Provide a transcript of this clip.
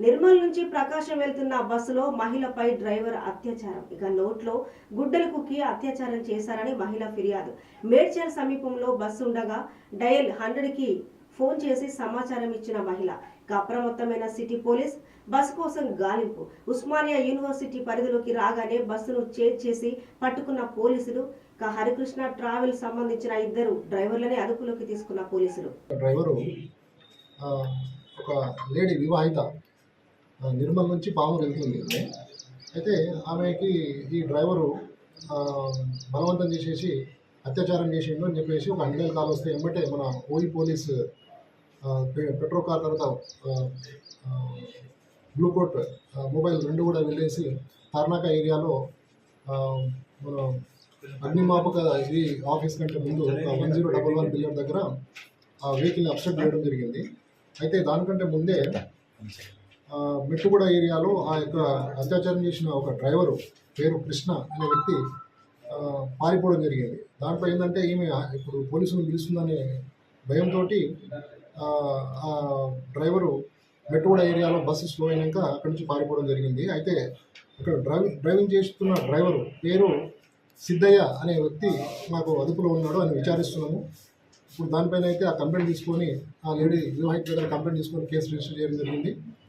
నిర్మల్ నుంచి ప్రకాశం వెళ్తున్న బస్సులో మహిళపై డ్రైవర్ అత్యాచారం. ఇక నోట్లో గుడ్డలు కుక్కి అత్యాచారం చేశారని మహిళ ఫిర్యాదు. మేడ్చల్ సమీపంలో బస్సు ఉండగా డయల్ హండ్రెడ్కి ఫోన్ చేసి సమాచారం ఇచ్చిన మహిళ అప్రమత్తమైన సిటీ పోలీస్ బస్సు కోసం గాలింపు. ఉస్మానియా యూనివర్సిటీ పరిధిలోకి రాగానే బస్సును చేజ్ చేసి పట్టుకున్న పోలీసులు హరికృష్ణ ట్రావెల్ సంబంధించిన ఇద్దరు డ్రైవర్లని అదుపులోకి తీసుకున్న పోలీసులు. డ్రైవరు ఒక లేడీ వివాహిత నిర్మల్ నుంచి పాము వెళ్తుంది అయితే ఆమెకి ఈ డ్రైవరు బలవంతం చేసేసి అత్యాచారం చేసిండు అని చెప్పేసి ఒక అన్ని కాల్ వస్తే ఎమ్మటే మన ఓయి పోలీస్ పె- పెట్రోల్ కార్ తర్వాత ఆ, బ్లూ కోట్ మొబైల్ రెండు కూడా వెళ్ళేసి తార్నాక ఏరియాలో మన అగ్నిమాపక ఇది ఆఫీస్ కంటే ముందు one zero double one billion దగ్గర ఆ వెహికల్ని అప్సెట్ చేయడం జరిగింది. అయితే దానికంటే ముందే మెట్టుగూడ ఏరియాలో ఆ యొక్క అత్యాచారం చేసిన ఒక డ్రైవరు పేరు కృష్ణ అనే వ్యక్తి పారిపోవడం జరిగింది. దాంట్లో ఏంటంటే ఈమె ఇప్పుడు పోలీసులు పిలుస్తుందనే భయంతో ఆ డ్రైవరు మెట్టుగూడ ఏరియాలో బస్సు స్లో అయినాక అక్కడి నుంచి పారిపోవడం జరిగింది. అయితే ఇక్కడ డ్రైవింగ్ డ్రైవింగ్ చేస్తున్న డ్రైవరు పేరు సిద్ధయ్య అనే వ్యక్తి మాకు అదుపులో ఉన్నాడు అని విచారిస్తున్నాము. ఇప్పుడు దానిపైన అయితే ఆ కంప్లైంట్ తీసుకొని ఆ లేడీ వివాహిత దగ్గర కంప్లైంట్ తీసుకొని కేసు రిజిస్టర్ చేయడం జరిగింది.